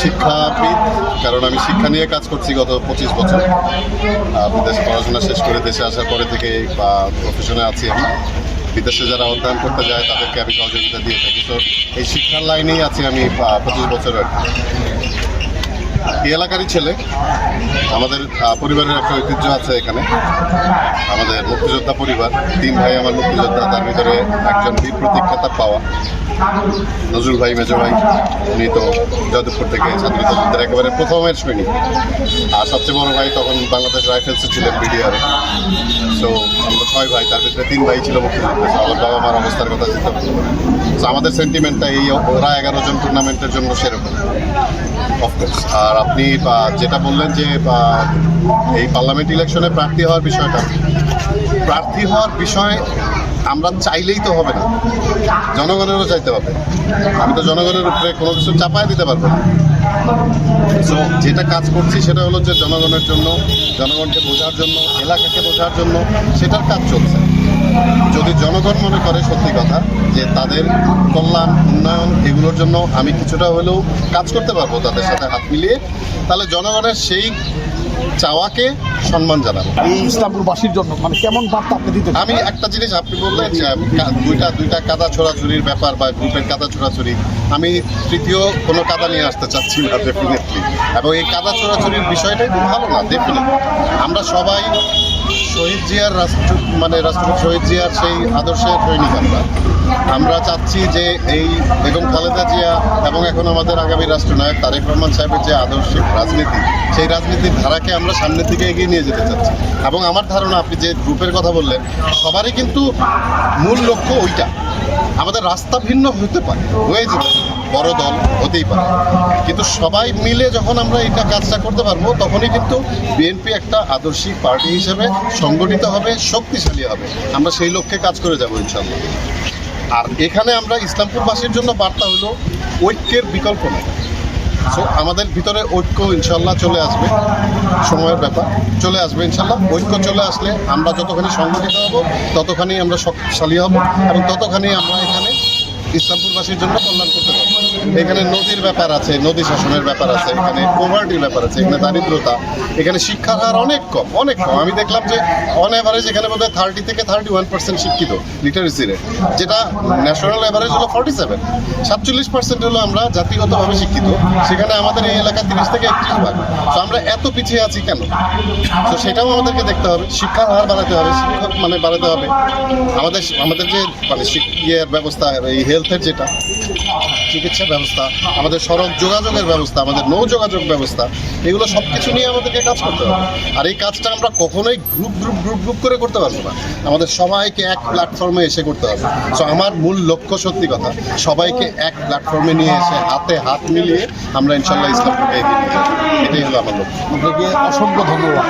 শিক্ষাবিদ, কারণ আমি শিক্ষা নিয়ে কাজ করছি গত পঁচিশ বছর। বিদেশে পড়াশোনা শেষ করে দেশে আসার পরে থেকে বা প্রফেশনে আছি আমি। বিদেশে যারা অধ্যয়ন করতে যায়, তাদেরকে আমি সহযোগিতা দিয়ে থাকি। তো এই শিক্ষার লাইনেই আছি আমি পঁচিশ বছর আর। এই এলাকারই ছেলে। আমাদের পরিবারের একটা ঐতিহ্য আছে এখানে। আমাদের মুক্তিযোদ্ধা পরিবার। তিন ভাই আমার মুক্তিযোদ্ধা, তার ভিতরে একজন বীর প্রতীক খেতাব পাওয়া। নজরুল ভাই মেজো ভাই, উনি তো যাদবপুর থেকে যুদ্ধের একেবারে প্রথমের সৈনিক আর সবচেয়ে বড় ভাই তখন বাংলাদেশ রাইফেলসে ছিলেন বিডিআর সো আমরা ছয় ভাই, তার ভিতরে তিন ভাই ছিল মুক্তিযুদ্ধে আমার বাবা মার অবস্থার কথা চিন্তা সো আমাদের সেন্টিমেন্টটা এই, ওরা এগারো জন টুর্নামেন্টের জন্য সেরকম। অফকোর্স আর আপনি যেটা বললেন যে এই পার্লামেন্ট ইলেকশনে প্রার্থী হওয়ার বিষয়টা, প্রার্থী হওয়ার বিষয় আমরা চাইলেই তো হবে না। জনগণেরও চাইতে হবে। আমি তো জনগণের উপরে কোনো কিছু চাপায় দিতে পারব না। সো যেটা কাজ করছি সেটা হলো যে জনগণের জন্য, জনগণকে বোঝার জন্য, এলাকাকে বোঝার জন্য সেটার কাজ চলছে। যদি জনগণ মনে করে সত্যি কথা যে তাদের কল্যাণ উন্নয়ন এগুলোর জন্য আমি কিছুটা হলেও কাজ করতে পারব তাদের সাথে হাত মিলিয়ে। তাহলে জনগণের সেই চাওয়াকে সম্মান জানাব। এই ইসলামপুরবাসীর জন্য মানে কেমন বার্তা আপনি দিতে আমি একটা জিনিস আপনি বললেন যে দুইটা দুইটা কাদা ছোড়াছুরির ব্যাপার বা গ্রুপের কাদা ছোড়াছুরি আমি তৃতীয় কোনো কাদা নিয়ে আসতে চাচ্ছি না ডেফিনেটলি এবং এই কাদা ছোড়াছুরির বিষয়টাই খুব ভালো না ডেফিনেটলি আমরা সবাই শহীদ জিয়ার রাষ্ট্র মানে রাষ্ট্রপতি শহীদ জিয়ার সেই আদর্শের সৈনিক আমরা। আমরা চাচ্ছি যে এই বেগম খালেদা জিয়া এবং এখন আমাদের আগামী রাষ্ট্রনায়ক তারেক রহমান সাহেবের যে আদর্শিক রাজনীতি সেই রাজনীতির ধারাকে আমরা সামনের দিকে এগিয়ে নিয়ে যেতে চাচ্ছি। এবং আমার ধারণা আপনি যে গ্রুপের কথা বললেন সবারই কিন্তু মূল লক্ষ্য ওইটা। আমাদের রাস্তা ভিন্ন হতে পারে। হয়ে যেতে পারে, বড় দল হতেই পারে। কিন্তু সবাই মিলে যখন আমরা এটা কাজটা করতে পারব, তখনই কিন্তু বিএনপি একটা আদর্শিক পার্টি হিসেবে সংগঠিত হবে, শক্তিশালী হবে। আমরা সেই লক্ষ্যে কাজ করে যাব ইনশাল্লাহ আর এখানে আমরা ইসলামপুরবাসীর জন্য বার্তা হলো, ঐক্যের বিকল্প নেই। সো আমাদের ভিতরে ঐক্য ইনশাল্লাহ চলে আসবে। সময়ের ব্যাপার চলে আসবে ইনশাল্লাহ ঐক্য চলে আসলে আমরা যতখানি সংগঠিত হব, ততখানি আমরা শক্তিশালী হব এবং ততখানি আমরা এখানে ইসলামপুরবাসীর জন্য কল্যাণ করতে পারব। এখানে নদীর ব্যাপার আছে, নদী শাসনের ব্যাপার আছে, এখানে পোভার্টির ব্যাপার আছে, এখানে দারিদ্রতা, এখানে শিক্ষার হার অনেক কম অনেক কম। আমি দেখলাম যে অন অ্যাভারেজ এখানে বোধহয় থার্টি থেকে থার্টি ওয়ান পার্সেন্ট শিক্ষিত লিটারেসি রেট যেটা ন্যাশনাল অ্যাভারেজ হলো ফর্টি সেভেন সাতচল্লিশ পার্সেন্ট হলো আমরা জাতিগতভাবে শিক্ষিত, সেখানে আমাদের এই এলাকা তিরিশ থেকে একত্রিশ ভাগ। তো আমরা এত পিছিয়ে আছি কেন? তো সেটাও আমাদেরকে দেখতে হবে, শিক্ষার হার বাড়াতে হবে, শিক্ষক মানে বাড়াতে হবে। আমাদের আমাদের যে মানে ইয়ের ব্যবস্থা, এই হেলথের যেটা চিকিৎসা ব্যবস্থা, আমাদের সড়ক যোগাযোগের ব্যবস্থা, আমাদের নৌ যোগাযোগ ব্যবস্থা, এগুলো সব কিছু নিয়ে আমাদেরকে কাজ করতে হবে। আর এই কাজটা আমরা কখনোই গ্রুপ গ্রুপ গ্রুপ গ্রুপ করে করতে পারব না। আমাদের সবাইকে এক প্ল্যাটফর্মে এসে করতে হবে। সো আমার মূল লক্ষ্য সত্যি কথা, সবাইকে এক প্ল্যাটফর্মে নিয়ে এসে হাতে হাত মিলিয়ে আমরা ইনশাল্লাহ যাব এটাই হলো আমার লক্ষ্য। আপনাকে অসংখ্য ধন্যবাদ।